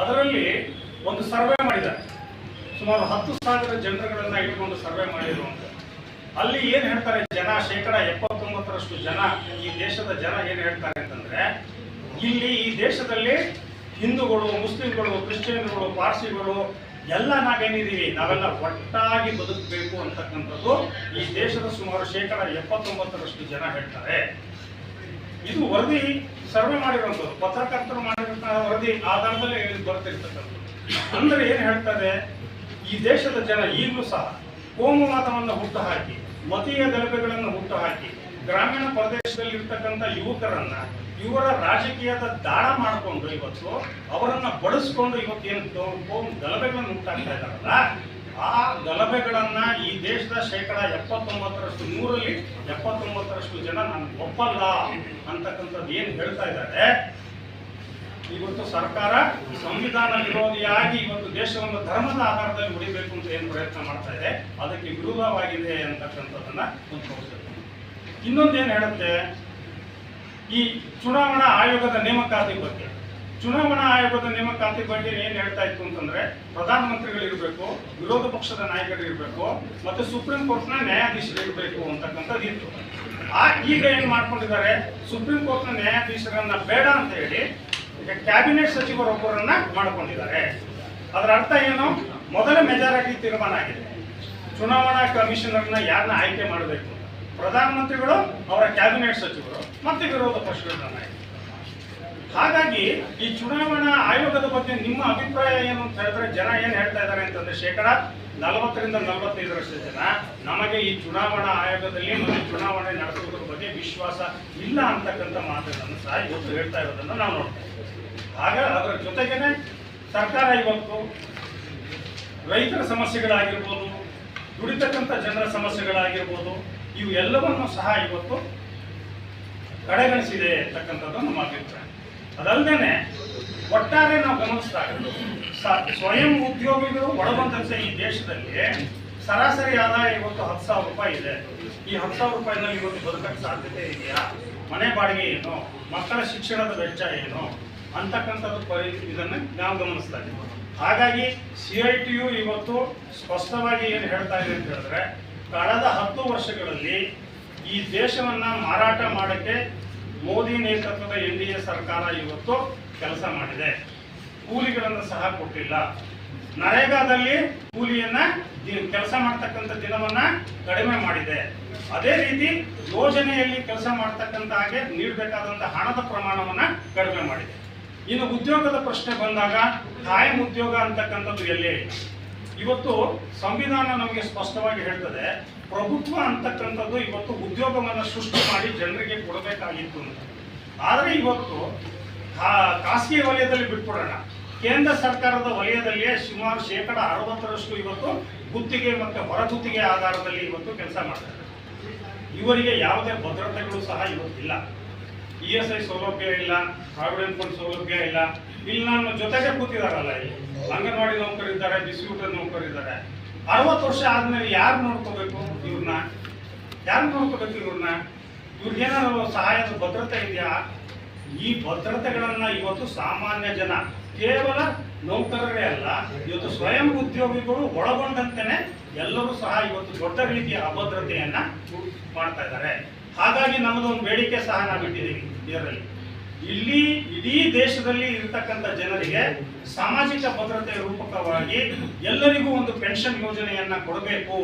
ಅದರಲ್ಲಿ ಒಂದು ಸರ್ವೆ ಮಾಡಿದ್ದಾರೆ. ಸುಮಾರು ಹತ್ತು ಸಾವಿರ ಜನರುಗಳನ್ನು ಇಟ್ಕೊಂಡು ಸರ್ವೆ ಮಾಡಿರುವಂತ. ಅಲ್ಲಿ ಏನು ಹೇಳ್ತಾರೆ, ಜನ, ಶೇಕಡ ಎಪ್ಪತ್ತೊಂಬತ್ತರಷ್ಟು ಜನ ಈ ದೇಶದ ಜನ ಏನು ಹೇಳ್ತಾರೆ ಅಂತಂದ್ರೆ, ಇಲ್ಲಿ ಈ ದೇಶದಲ್ಲಿ ಹಿಂದೂಗಳು, ಮುಸ್ಲಿಂಗಳು, ಕ್ರಿಶ್ಚಿಯನ್ಗಳು, ಪಾರ್ಸಿಗಳು ಎಲ್ಲ ನಾವೇನಿದ್ದೀವಿ, ನಾವೆಲ್ಲ ಒಟ್ಟಾಗಿ ಬದುಕಬೇಕು ಅಂತಕ್ಕಂಥದ್ದು ಈ ದೇಶದ ಸುಮಾರು ಶೇಕಡ ಎಪ್ಪತ್ತೊಂಬತ್ತರಷ್ಟು ಜನ ಹೇಳ್ತಾರೆ. ಇದು ವರದಿ ಸರ್ವೆ ಮಾಡಿರುವಂಥದ್ದು ಪತ್ರಕರ್ತರು ಮಾಡಿರುವಂತಹ ವರದಿ ಆಧಾರದಲ್ಲಿ ಬರ್ತಿರ್ತಕ್ಕಂಥದ್ದು ಅಂದ್ರೆ ಏನ್ ಹೇಳ್ತಾರೆ ಈ ದೇಶದ ಜನ ಈಗಲೂ ಸಹ ಕೋಮುವಾದವನ್ನು ಹುಟ್ಟುಹಾಕಿ, ಮತೀಯ ಗಲಭೆಗಳನ್ನು ಹುಟ್ಟುಹಾಕಿ, ಗ್ರಾಮೀಣ ಪ್ರದೇಶದಲ್ಲಿ ಇರ್ತಕ್ಕಂಥ ಯುವಕರನ್ನ ಇವರ ರಾಜಕೀಯದ ದಾಳ ಮಾಡಿಕೊಂಡು ಇವತ್ತು ಅವರನ್ನ ಬಳಸ್ಕೊಂಡು ಇವತ್ತು ಏನು ಗಲಭೆಗಳನ್ನು ಉಂಟಾಗ್ತಾ ಇದಾರಲ್ಲ ಆ ಗಲಭೆಗಳನ್ನ ಈ ದೇಶದ ಶೇಕಡ ಎಪ್ಪತ್ತೊಂಬತ್ತರಷ್ಟು ನೂರಲ್ಲಿ ಎಪ್ಪತ್ತೊಂಬತ್ತರಷ್ಟು ಜನ ನಾನು ಒಪ್ಪಲ್ಲ ಅಂತಕ್ಕಂಥದ್ದು ಏನು ಹೇಳ್ತಾ ಇದ್ದಾರೆ? ಇವತ್ತು ಸರ್ಕಾರ ಸಂವಿಧಾನ ವಿರೋಧಿಯಾಗಿ ಇವತ್ತು ದೇಶವನ್ನು ಧರ್ಮದ ಆಧಾರದಲ್ಲಿ ಉಳಿಬೇಕು ಅಂತ ಏನು ಪ್ರಯತ್ನ ಮಾಡ್ತಾ ಇದೆ? ಅದಕ್ಕೆ ವಿರೋಧವಾಗಿದೆ ಅಂತಕ್ಕಂಥದ್ದನ್ನ ಒಂದು ತೋರಿಸುತ್ತೆ ಇನ್ನೊಂದು ಏನು ಹೇಳುತ್ತೆ? ಈ ಚುನಾವಣಾ ಆಯೋಗದ ನೇಮಕಾತಿ ಬಗ್ಗೆ. ಚುನಾವಣಾ ಆಯೋಗದ ನೇಮಕಾತಿ ಬಗ್ಗೆ ಏನ್ ಹೇಳ್ತಾ ಇತ್ತು ಅಂತಂದ್ರೆ ಪ್ರಧಾನಮಂತ್ರಿಗಳು ಇರಬೇಕು ವಿರೋಧ ಪಕ್ಷದ ನಾಯಕರು ಇರಬೇಕು ಮತ್ತೆ ಸುಪ್ರೀಂ ಕೋರ್ಟ್ನ ನ್ಯಾಯಾಧೀಶರು ಇರಬೇಕು ಅಂತಕ್ಕಂಥದ್ದು ಇತ್ತು. ಆ, ಈಗ ಏನ್ ಮಾಡ್ಕೊಂಡಿದ್ದಾರೆ? ಸುಪ್ರೀಂ ಕೋರ್ಟ್ನ ನ್ಯಾಯಾಧೀಶರನ್ನ ಬೇಡ ಅಂತ ಹೇಳಿ ಈಗ ಕ್ಯಾಬಿನೆಟ್ ಸಚಿವರೊಬ್ಬರನ್ನ ಮಾಡ್ಕೊಂಡಿದ್ದಾರೆ. ಅದರ ಅರ್ಥ ಏನು? ಮೊದಲ ಮೆಜಾರಿಟಿ ತೀರ್ಮಾನ ಆಗಿದೆ. ಚುನಾವಣಾ ಕಮಿಷನರ್ನ ಯಾರನ್ನ ಆಯ್ಕೆ ಮಾಡಬೇಕು? ಪ್ರಧಾನಮಂತ್ರಿಗಳು, ಅವರ ಕ್ಯಾಬಿನೆಟ್ ಸಚಿವರು, ಮತ್ತೆ ವಿರೋಧ ಪಕ್ಷಗಳನ್ನ ನಾಯಕರು. ಹಾಗಾಗಿ ಈ ಚುನಾವಣಾ ಆಯೋಗದ ಬಗ್ಗೆ ನಿಮ್ಮ ಅಭಿಪ್ರಾಯ ಏನು ಅಂತ ಹೇಳಿದ್ರೆ ಜನ ಏನ್ ಹೇಳ್ತಾ ಇದ್ದಾರೆ ಅಂತಂದ್ರೆ ಶೇಕಡ ನಲವತ್ತರಿಂದ ನಲವತ್ತೈದರಷ್ಟು ಜನ ನಮಗೆ ಈ ಚುನಾವಣಾ ಆಯೋಗದಲ್ಲಿ ಮತ್ತು ಚುನಾವಣೆ ನಡೆಸುವುದರ ಬಗ್ಗೆ ವಿಶ್ವಾಸ ಇಲ್ಲ ಅಂತಕ್ಕಂಥ ಮಾತುಗಳನ್ನು ಸಹ ಇವತ್ತು ಹೇಳ್ತಾ ಇರೋದನ್ನು ನಾವು ನೋಡ್ತೇವೆ ಆಗ ಅದರ ಜೊತೆಗೇನೆ ಸರ್ಕಾರ ಇವತ್ತು ರೈತರ ಸಮಸ್ಯೆಗಳಾಗಿರ್ಬೋದು, ದುಡಿತಕ್ಕಂಥ ಜನರ ಸಮಸ್ಯೆಗಳಾಗಿರ್ಬೋದು, ಇವು ಎಲ್ಲವನ್ನು ಸಹ ಇವತ್ತು ಕಡೆಗಣಿಸಿದೆ ಅಂತಕ್ಕಂಥದ್ದು ನಮ್ಮ ಅಭಿಪ್ರಾಯ. ಅದಲ್ಲದೆ ಒಟ್ಟಾರೆ ನಾವು ಗಮನಿಸಿದಾಗ ಸ- ಸ್ವಯಂ ಉದ್ಯೋಗಿಗಳು ಒಳಗೊಂಡಂತೆ ಈ ದೇಶದಲ್ಲಿ ಸರಾಸರಿ ಆದಾಯ ಇವತ್ತು ಹತ್ತು ಸಾವಿರ ರೂಪಾಯಿ ಇದೆ. ಈ ಹತ್ತು ಸಾವಿರ ರೂಪಾಯಿನಲ್ಲಿ ಇವತ್ತು ಬದುಕಕ್ಕೆ ಸಾಧ್ಯತೆ ಇದೆಯಾ? ಮನೆ ಬಾಡಿಗೆ ಏನು? ಮಕ್ಕಳ ಶಿಕ್ಷಣದ ವೆಚ್ಚ ಏನು? ಅಂತಕ್ಕಂಥದ್ದು ಪರಿ ಇದನ್ನು ನಾವು ಗಮನಿಸ್ತಾ ಇದ್ದೀವಿ. ಹಾಗಾಗಿ ಸಿ ಐ ಟಿ ಯು ಇವತ್ತು ಸ್ಪಷ್ಟವಾಗಿ ಏನು ಹೇಳ್ತಾ ಇದೆ ಅಂತ ಹೇಳಿದ್ರೆ, ಕಳೆದ ಹತ್ತು ವರ್ಷಗಳಲ್ಲಿ ಈ ದೇಶವನ್ನು ಮಾರಾಟ ಮಾಡಕ್ಕೆ ಮೋದಿ ನೇತೃತ್ವದ ಎನ್ ಡಿ ಎ ಸರ್ಕಾರ ಇವತ್ತು ಕೆಲಸ ಮಾಡಿದೆ. ಕೂಲಿಗಳನ್ನು ಸಹ ಕೊಟ್ಟಿಲ್ಲ. ನರೇಗಾದಲ್ಲಿ ಕೂಲಿಯನ್ನ ಕೆಲಸ ಮಾಡ್ತಕ್ಕಂಥ ದಿನವನ್ನ ಕಡಿಮೆ ಮಾಡಿದೆ. ಅದೇ ರೀತಿ ಯೋಜನೆಯಲ್ಲಿ ಕೆಲಸ ಮಾಡ್ತಕ್ಕಂಥ ಹಾಗೆ ನೀಡಬೇಕಾದಂಥ ಹಣದ ಪ್ರಮಾಣವನ್ನ ಕಡಿಮೆ ಮಾಡಿದೆ. ಇನ್ನು ಉದ್ಯೋಗದ ಪ್ರಶ್ನೆ ಬಂದಾಗ ಕಾಯಂ ಉದ್ಯೋಗ ಅಂತಕ್ಕಂಥದ್ದು ಎಲ್ಲೇ? ಇವತ್ತು ಸಂವಿಧಾನ ನಮಗೆ ಸ್ಪಷ್ಟವಾಗಿ ಹೇಳ್ತದೆ, ಪ್ರಭುತ್ವ ಅಂತಕ್ಕಂಥದ್ದು ಇವತ್ತು ಉದ್ಯೋಗವನ್ನು ಸೃಷ್ಟಿ ಮಾಡಿ ಜನರಿಗೆ ಕೊಡಬೇಕಾಗಿತ್ತು ಅಂತ. ಆದರೆ ಇವತ್ತು ಖಾಸಗಿ ವಲಯದಲ್ಲಿ ಬಿಟ್ಬಿಡೋಣ. ಕೇಂದ್ರ ಸರ್ಕಾರದ ವಲಯದಲ್ಲಿಯೇ ಸುಮಾರು ಶೇಕಡ ಅರವತ್ತರಷ್ಟು ಇವತ್ತು ಗುತ್ತಿಗೆ ಮತ್ತು ಹೊರಗುತ್ತಿಗೆ ಆಧಾರದಲ್ಲಿ ಇವತ್ತು ಕೆಲಸ ಮಾಡ್ತಾರೆ. ಇವರಿಗೆ ಯಾವುದೇ ಭದ್ರತೆಗಳು ಸಹ ಇವತ್ತಿಲ್ಲ. ಇ ಎಸ್ ಐ ಸೌಲಭ್ಯ ಇಲ್ಲ, ಪ್ರಾವಿಡೆಂಟ್ ಫಂಡ್ ಸೌಲಭ್ಯ ಇಲ್ಲ ಇಲ್ಲಿ ನನ್ನ ಜೊತೆಗೆ ಕೂತಿದಾರಲ್ಲ ಇಲ್ಲಿ. ಅಂಗನವಾಡಿ ನೌಕರಿದ್ದಾರೆ ಡಿಸ್ಟ್ರಿಬ್ಯೂಟರ್ ನೌಕರಿದ್ದಾರೆ ಅರವತ್ತು ವರ್ಷ ಆದ್ಮೇಲೆ ಯಾರು ನೋಡ್ಕೋಬೇಕು ಇವ್ರನ್ನ ಯಾರು ನೋಡ್ಕೋಬೇಕು ಇವ್ರನ್ನ ಇವ್ರಿಗೇನಾದ್ರು ಸಹಾಯದ ಭದ್ರತೆ ಇದೆಯಾ? ಈ ಭದ್ರತೆಗಳನ್ನ ಇವತ್ತು ಸಾಮಾನ್ಯ ಜನ, ಕೇವಲ ನೌಕರರೇ ಅಲ್ಲ, ಇವತ್ತು ಸ್ವಯಂ ಉದ್ಯೋಗಿಗಳು ಒಳಗೊಂಡಂತೆನೆ ಎಲ್ಲರೂ ಸಹ ಇವತ್ತು ದೊಡ್ಡ ರೀತಿಯ ಅಭದ್ರತೆಯನ್ನ ಮಾಡ್ತಾ ಇದ್ದಾರೆ. ಹಾಗಾಗಿ ನಮ್ಮದೊಂದು ಬೇಡಿಕೆ ಸಹ ನಾವು ಇಟ್ಟಿದ್ದೀವಿ ಇದರಲ್ಲಿ ಇಲ್ಲಿ ಇಡೀ ದೇಶದಲ್ಲಿ ಇರತಕ್ಕಂಥ ಜನರಿಗೆ ಸಾಮಾಜಿಕ ಭದ್ರತೆ ರೂಪಕವಾಗಿ ಎಲ್ಲರಿಗೂ ಒಂದು ಪೆನ್ಷನ್ ಯೋಜನೆಯನ್ನ ಕೊಡಬೇಕು.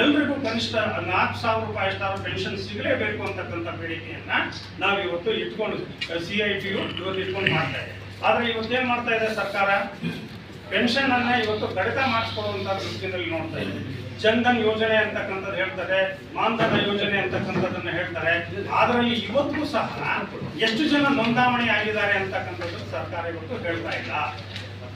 ಎಲ್ರಿಗೂ ಕನಿಷ್ಠ ನಾಲ್ಕು ಸಾವಿರ ರೂಪಾಯಿ ಅಷ್ಟಾದ್ರೂ ಪೆನ್ಷನ್ ಸಿಗಲೇಬೇಕು ಅಂತಕ್ಕಂಥ ಬೇಡಿಕೆಯನ್ನ ನಾವು ಇವತ್ತು ಇಟ್ಕೊಂಡು, ಸಿ ಐ ಟಿಯು ಇವತ್ತು ಇಟ್ಕೊಂಡು ಮಾಡ್ತಾ ಇದೆ. ಆದ್ರೆ ಇವತ್ತೇನ್ ಮಾಡ್ತಾ ಇದೆ ಸರ್ಕಾರ? ಪೆನ್ಷನ್ ಅನ್ನ ಇವತ್ತು ಕಡಿತ ಮಾಡಿಸ್ಕೊಳ್ಳುವಂತ ದೃಷ್ಟಿಯಲ್ಲಿ ನೋಡ್ತಾ ಇದ್ದೀವಿ ಜನ್ಧನ್ ಯೋಜನೆ ಅಂತಕ್ಕಂಥದ್ದು ಹೇಳ್ತಾರೆ ಮಾನ್ಧನ ಯೋಜನೆ ಅಂತಕ್ಕಂಥದ್ದನ್ನ ಹೇಳ್ತಾರೆ. ಅದರಲ್ಲಿ ಇವತ್ತು ಸಹ ಎಷ್ಟು ಜನ ನೋಂದಾವಣೆ ಆಗಿದ್ದಾರೆ ಅಂತಕ್ಕಂಥದ್ದು ಸರ್ಕಾರ ಇವತ್ತು ಹೇಳ್ತಾ ಇಲ್ಲ.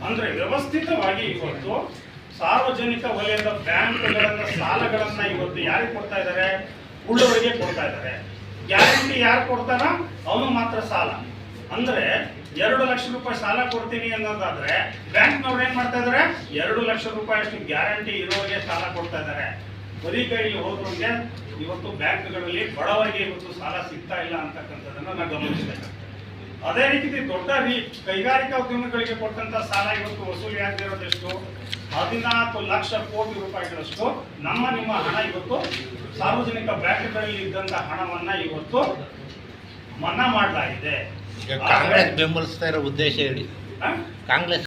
ಅಂದ್ರೆ ವ್ಯವಸ್ಥಿತವಾಗಿ ಇವತ್ತು ಸಾರ್ವಜನಿಕ ವಲಯದ ಬ್ಯಾಂಕ್ಗಳನ್ನ, ಸಾಲಗಳನ್ನ ಇವತ್ತು ಯಾರಿಗೆ ಕೊಡ್ತಾ ಇದ್ದಾರೆ? ಉಳ್ಳವರಿಗೆ ಕೊಡ್ತಾ ಇದ್ದಾರೆ. ಗ್ಯಾರಂಟಿ ಯಾರು ಕೊಡ್ತಾರ? ಅವನು ಮಾತ್ರ ಸಾಲ. ಅಂದ್ರೆ ಎರಡು ಲಕ್ಷ ರೂಪಾಯಿ ಸಾಲ ಕೊಡ್ತೀನಿ ಅನ್ನೋದಾದ್ರೆ ಬ್ಯಾಂಕ್ನವ್ರು ಏನ್ ಮಾಡ್ತಾ ಇದಾರೆ? ಎರಡು ಲಕ್ಷ ರೂಪಾಯಿ ಅಷ್ಟು ಗ್ಯಾರಂಟಿ ಇರೋರಿಗೆ ಸಾಲ ಕೊಡ್ತಾ ಇದ್ದಾರೆ ಬರೀ ಕೈಲಿ ಹೋದ್ರಿಗೆ ಇವತ್ತು ಬ್ಯಾಂಕ್ಗಳಲ್ಲಿ ಬಡವರಿಗೆ ಇವತ್ತು ಸಾಲ ಸಿಗ್ತಾ ಇಲ್ಲ ಅಂತಕ್ಕಂಥದ್ದನ್ನ ನಾವು ಗಮನಿಸಬೇಕಾಗ್ತದೆ ಅದೇ ರೀತಿ ದೊಡ್ಡ ರೀ, ಕೈಗಾರಿಕಾ ಉದ್ಯಮಗಳಿಗೆ ಕೊಟ್ಟಂತ ಸಾಲ ಇವತ್ತು ವಸೂಲಿ ಆಗದಿರೋದೆಷ್ಟು ಹದಿನಾಲ್ಕು ಲಕ್ಷ ಕೋಟಿ ರೂಪಾಯಿಗಳಷ್ಟು ನಮ್ಮ ನಿಮ್ಮ ಹಣ ಇವತ್ತು ಸಾರ್ವಜನಿಕ ಬ್ಯಾಂಕ್ಗಳಲ್ಲಿ ಇದ್ದಂತ ಹಣವನ್ನ ಇವತ್ತು ಮನ್ನಾ ಮಾಡಲಾಗಿದೆ ಕಾಂಗ್ರೆಸ್ ಬೆಂಬಲಿಸ್ತಾ ಇರೋ ಉದ್ದೇಶ ಹೇಳಿ? ಕಾಂಗ್ರೆಸ್